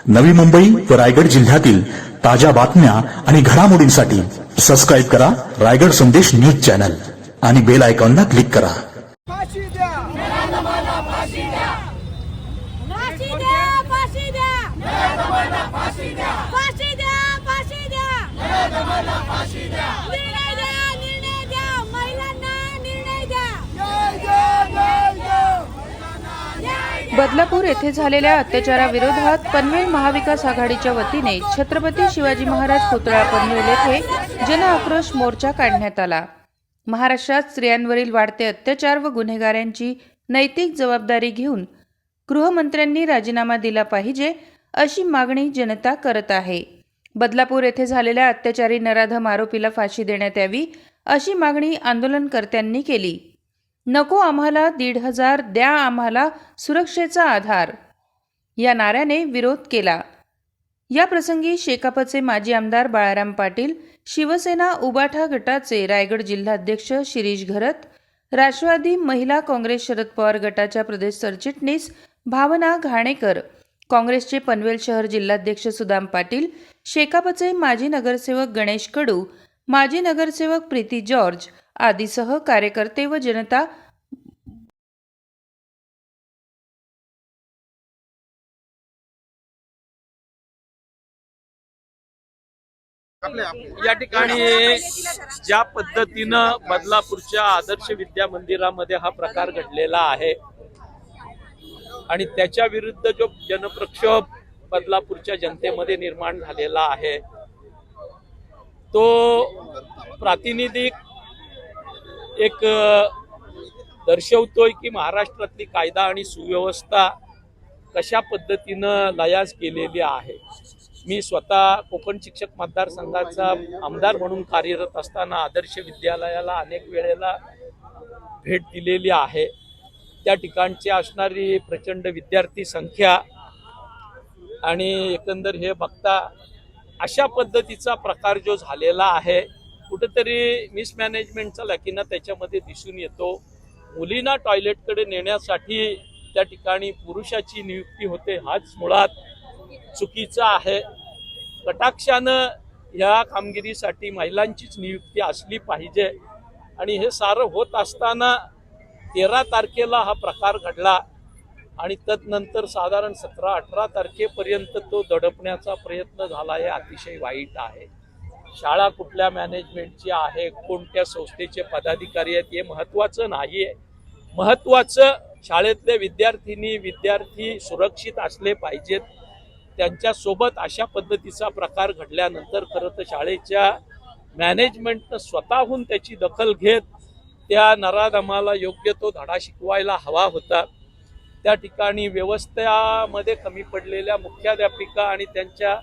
नवी मुंबई व रायगड जिल्ह्यातील ताज्या बातम्या आणि घडामोडींसाठी सबस्क्राईब करा रायगड संदेश न्यूज चॅनल आणि बेल आयकॉनला क्लिक करा. फाशी द्या फाशी द्या फाशी द्या फाशी द्या फाशी द्या निर्णय द्या निर्णय द्या महिलांना निर्णय द्या जय जय जय जय बदलापूर येथे झालेल्या अत्याचाराविरोधात पनवेल महाविकास आघाडीच्या वतीने छत्रपती शिवाजी महाराज पुतळा पनवेल येथे जन आक्रोश मोर्चा काढण्यात आला. महाराष्ट्रात स्त्रियांवरील वाढते अत्याचार व गुन्हेगारांची नैतिक जबाबदारी घेऊन गृहमंत्र्यांनी राजीनामा दिला पाहिजे अशी मागणी जनता करत आहे. बदलापूर येथे झालेल्या अत्याचारी नराधम आरोपीला फाशी देण्यात यावी अशी मागणी आंदोलनकर्त्यांनी केली. नको आम्हाला दीड हजार द्या आम्हाला सुरक्षेचा आधार. या नाऱ्याने विरोध केला. या प्रसंगी शेकापचे माजी आमदार बाळाराम पाटील शिवसेना उबाठा गटाचे रायगड जिल्हाध्यक्ष शिरीष घरत राष्ट्रवादी महिला काँग्रेस शरद पवार गटाच्या प्रदेश सरचिटणीस भावना घाणेकर काँग्रेसचे पनवेल शहर जिल्हाध्यक्ष सुदाम पाटील शेकापचे माजी नगरसेवक गणेश कडू माजी नगरसेवक प्रीती जॉर्ज आदीसह कार्यकर्ते व जनता या ठिकाणी ज्या पद्धतीनं बदलापूरच्या आदर्श विद्या मंदिरामध्ये हा प्रकार घडलेला आहे आणि त्याच्या विरुद्ध जो जनप्रक्षोभ बदलापूरच्या जनतेमध्ये निर्माण झालेला आहे तो प्रातिनिधिक एक दर्शवतोय की महाराष्ट्रातली कायदा आणि सुव्यवस्था कशा पद्धतीनं लयास केलेली आहे? मी स्वतः कोकण शिक्षक मतदारसंघाचा आमदार म्हणून कार्यरत असताना आदर्श विद्यालयाला अनेक वेळेला भेट दिलेली आहे. त्या ठिकाणची असणारी प्रचंड विद्यार्थी संख्या आणि एकंदर हे बघता अशा पद्धतीचा प्रकार जो झालेला आहे कुठेतरी मिसमॅनेजमेंटचा लकीना त्याच्यामध्ये दिसून येतो. मुलींना टॉयलेटकडे नेण्यासाठी त्या ठिकाणी पुरुषाची नियुक्ती होते. हाच मुळात चुकीचा आहे. कटाक्षानं ह्या कामगिरीसाठी महिलांचीच नियुक्ती असली पाहिजे. आणि हे सारं होत असताना तेरा तारखेला हा प्रकार घडला आणि तदनंतर साधारण सतरा अठरा तारखेपर्यंत तो दडपण्याचा प्रयत्न झाला. हे अतिशय वाईट आहे. शाळा कुठल्या मॅनेजमेंटची आहे कोणत्या संस्थेचे पदाधिकारी आहेत हे महत्त्वाचं नाही आहे महत्त्वाचं शाळेतले विद्यार्थिनी विद्यार्थी सुरक्षित असले पाहिजेत. त्यांच्यासोबत अशा पद्धतीचा प्रकार घडल्यानंतर खरं तर शाळेच्या मॅनेजमेंटनं स्वतःहून त्याची दखल घेत त्या नराधमाला योग्य तो धडा शिकवायला हवा होता. त्या ठिकाणी व्यवस्थेमध्ये कमी पडलेल्या मुख्याध्यापिका आणि त्यांच्या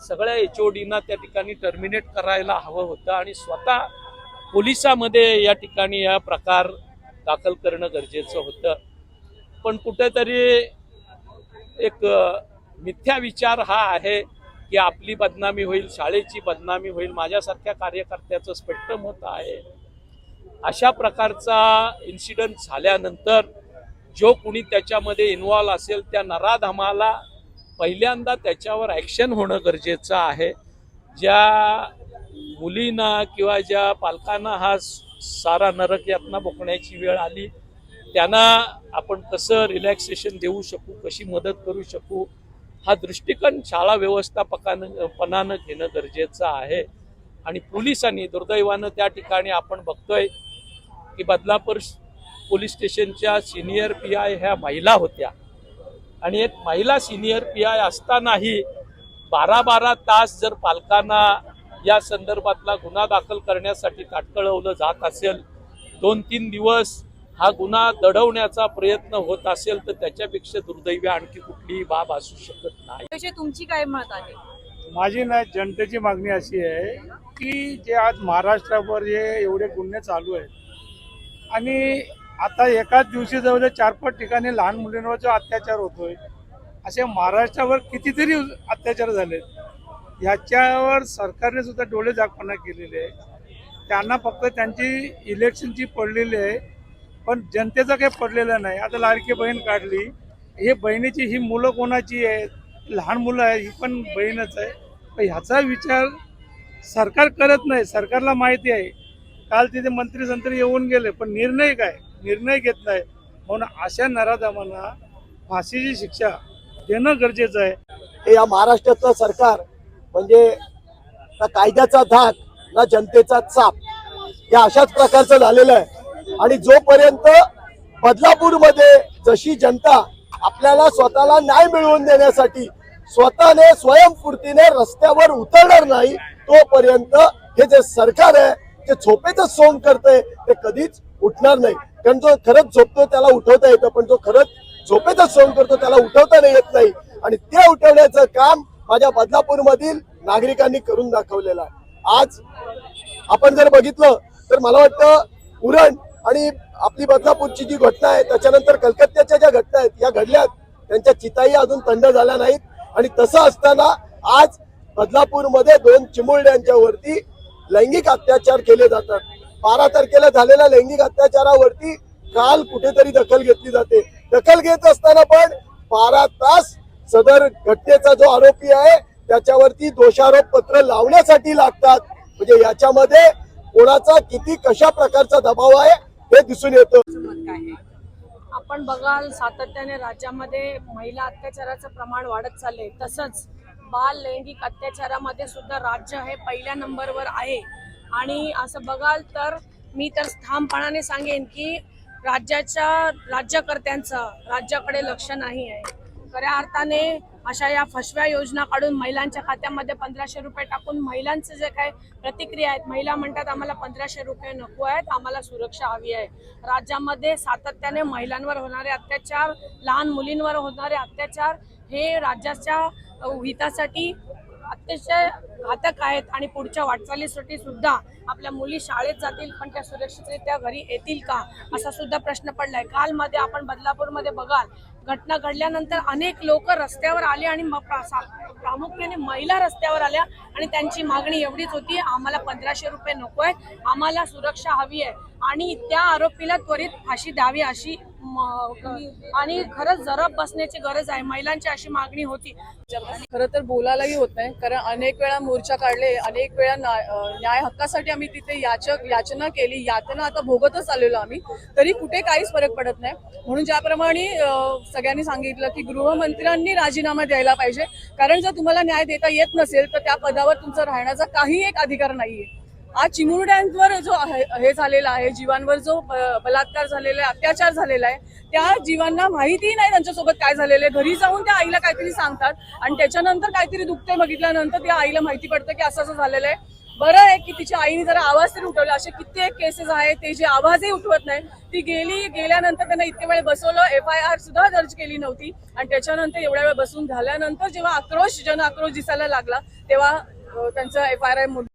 सगळ्या एच ओ डीना त्या ठिकाणी टर्मिनेट करायला हवं होतं आणि स्वतः पोलिसामध्ये या ठिकाणी या प्रकार दाखल करणं गरजेचं होतं. पण कुठेतरी एक मिथ्या विचार हा आहे की आपली बदनामी होईल शाळेची बदनामी होईल माझ्यासारख्या कार्यकर्त्याचं स्पेक्ट्रम होत आहे. अशा प्रकारचा इन्सिडंट झाल्यानंतर जो कुणी त्याच्यामध्ये इन्व्हॉल्व असेल त्या नराधमाला पहिल्यांदा त्याच्यावर ॲक्शन होणं गरजेचं आहे. ज्या मुलींना किंवा ज्या पालकांना हा सारा नरक यातना भोगण्याची वेळ आली त्यांना आपण कसं रिलॅक्सेशन देऊ शकू कशी मदत करू शकू हा दृष्टिकोन शाळा व्यवस्थापकानं पणानं घेणं गरजेचं आहे. आणि पोलिसांनी दुर्दैवानं त्या ठिकाणी आपण बघतोय की बदलापूर पोलीस स्टेशनच्या सिनियर पी आय ह्या महिला होत्या. आणि एक महिला सिनियर पी आय असतानाही बारा बारा तास जर पालकांना या संदर्भातला गुन्हा दाखल करण्यासाठी ताटकळवलं जात असेल दोन तीन दिवस हा गुन्हा दडवण्याचा प्रयत्न होत असेल तर त्याच्यापेक्षा दुर्दैवी आणखी कुठलीही बाब असू शकत नाही. तुमची काय मत आहे? माझी ना जनतेची मागणी अशी आहे की जे आज महाराष्ट्रावर जे एवढे गुन्हे चालू आहेत आणि आता एकाच दिवशी जवळ चार पाच ठिकाणी लहान मुलींवर जो अत्याचार होतोय असे महाराष्ट्रावर कितीतरी अत्याचार झाले याच्यावर सरकारने सुद्धा डोळे जागपणा केलेले आहे त्यांना फक्त त्यांची इलेक्शनची पडलेली आहे पण जनतेचं काही पडलेलं नाही. आता लाडकी बहीण काढली. हे बहिणीची ही मुलं कोणाची आहेत? लहान मुलं आहे ही पण बहीणच आहे. पण ह्याचा विचार सरकार करत नाही. सरकारला माहिती आहे. काल तिथे मंत्री संत्री येऊन गेले पण निर्णय काय? निर्णय घेत नाही. म्हणून अशा नराधमांना फाशीची शिक्षा देणं गरजेचं आहे. हे या महाराष्ट्राचं सरकार म्हणजे ना कायद्याचा धाक ना जनतेचा चाप या अशाच प्रकारचं झालेलं आहे. आणि जोपर्यंत बदलापूरमध्ये जशी जनता आपल्याला स्वतःला न्याय मिळवून देण्यासाठी स्वतःने स्वयंस्फूर्तीने रस्त्यावर उतरणार नाही तोपर्यंत हे जे सरकार आहे ते झोपेचं सोंग करतंय ते कधीच उठणार नाही. कारण जो खरंच झोपतो त्याला उठवता येतं पण जो खरंच झोपेचा सोंग करतो त्याला उठवता नाही येत नाही. आणि ते उठवण्याचं काम माझ्या बदलापूर मधील नागरिकांनी करून दाखवलेलं आहे. आज आपण जर बघितलं तर मला वाटतं उरण आणि आपली बदलापूरची जी घटना आहे त्याच्यानंतर कलकत्त्याच्या ज्या घटना आहेत या घडल्यात त्यांच्या चिताई अजून थंड झाल्या नाहीत. आणि तसं असताना आज बदलापूरमध्ये दोन चिमुरड्यांच्या वरती लैंगिक अत्याचार केले जातात. बारा तारखेला झालेल्या लैंगिक अत्याचारावरती काल कुठेतरी दखल घेतली जाते. दखल घेत असताना पण बारा तास सदर घटनेचा जो आरोपी आहे त्याच्यावरती दोषारोप पत्र लावण्यासाठी लागतात. म्हणजे याच्यामध्ये कोणाचा किती कशा प्रकारचा दबाव आहे हे दिसून येतं. आहे? आपण बघाल सातत्याने राज्यामध्ये महिला अत्याचाराचं प्रमाण वाढत चाललंय. तसंच बाल लैंगिक अत्याचारामध्ये सुद्धा राज्य हे पहिल्या नंबरवर आहे. आणि असं बघाल तर मी तर ठामपणाने सांगेन की राज्याच्या राज्यकर्त्यांचं राज्याकडे लक्ष नाही आहे. खऱ्या अर्थाने अशा या फसव्या योजना काढून महिलांच्या खात्यामध्ये पंधराशे रुपये टाकून महिलांचं जे काय प्रतिक्रिया आहेत महिला म्हणतात आम्हाला पंधराशे रुपये नको आहेत आम्हाला सुरक्षा हवी आहे. राज्यामध्ये सातत्याने महिलांवर होणारे अत्याचार लहान मुलींवर होणारे अत्याचार हे राज्याच्या हितासाठी अतिशय घातक आहेत आणि पुढच्या वाटचालीसाठी सुद्धा आपल्या मुली शाळेत जातील पण त्या सुरक्षितरित्या घरी येतील का असा सुद्धा प्रश्न पडलाय. कालमध्ये आपण बदलापूरमध्ये बघाल घटना घडल्यानंतर अनेक लोक रस्त्यावर आले आणि मग प्रामुख्याने महिला रस्त्यावर आल्या आणि त्यांची मागणी एवढीच होती आम्हाला पंधराशे रुपये नको आहेत आम्हाला सुरक्षा हवी आहे आणि त्या आरोपीला त्वरित फाशी द्यावी अशी आणि खरंच जरब बसण्याची गरज आहे. महिलांची अशी मागणी होती. खरं तर बोलायलाही होत नाही कारण अनेक वेळा मोर्चा काढले अनेक वेळा न्याय हक्कासाठी आम्ही तिथे याचक याचना केली यातना आता भोगतच आलेलो आम्ही. तरी कुठे काहीच फरक पडत नाही. म्हणून ज्याप्रमाणे सगळ्यांनी सांगितलं की गृहमंत्र्यांनी राजीनामा द्यायला पाहिजे. कारण जर तुम्हाला न्याय देता येत नसेल तर त्या पदावर तुमचं राहण्याचा काही एक अधिकार नाहीये. आज चिमुरड्यांवर जो आहे- हे झालेला आहे जीवांवर जो बलात्कार झालेला आहे अत्याचार झालेला आहे त्या जीवांना माहितीही नाही त्यांच्यासोबत काय झालेलं आहे. घरी जाऊन त्या आईला काहीतरी सांगतात आणि त्याच्यानंतर काहीतरी दुखते बघितल्यानंतर त्या आईला माहिती पडतं की असं असं झालेलं आहे. बरं आहे की तिच्या आईने जरा आवाज तरी उठवला. असे कित्येक केसेस आहेत ते जे आवाजही उठवत नाही. ती गेली गेल्यानंतर त्यांना इतके वेळ बसवलं एफ आय आर सुद्धा दर्ज केली नव्हती. आणि त्याच्यानंतर एवढ्या वेळ बसून झाल्यानंतर जेव्हा आक्रोश जन आक्रोश दिसायला लागला तेव्हा त्यांचं एफ आय आर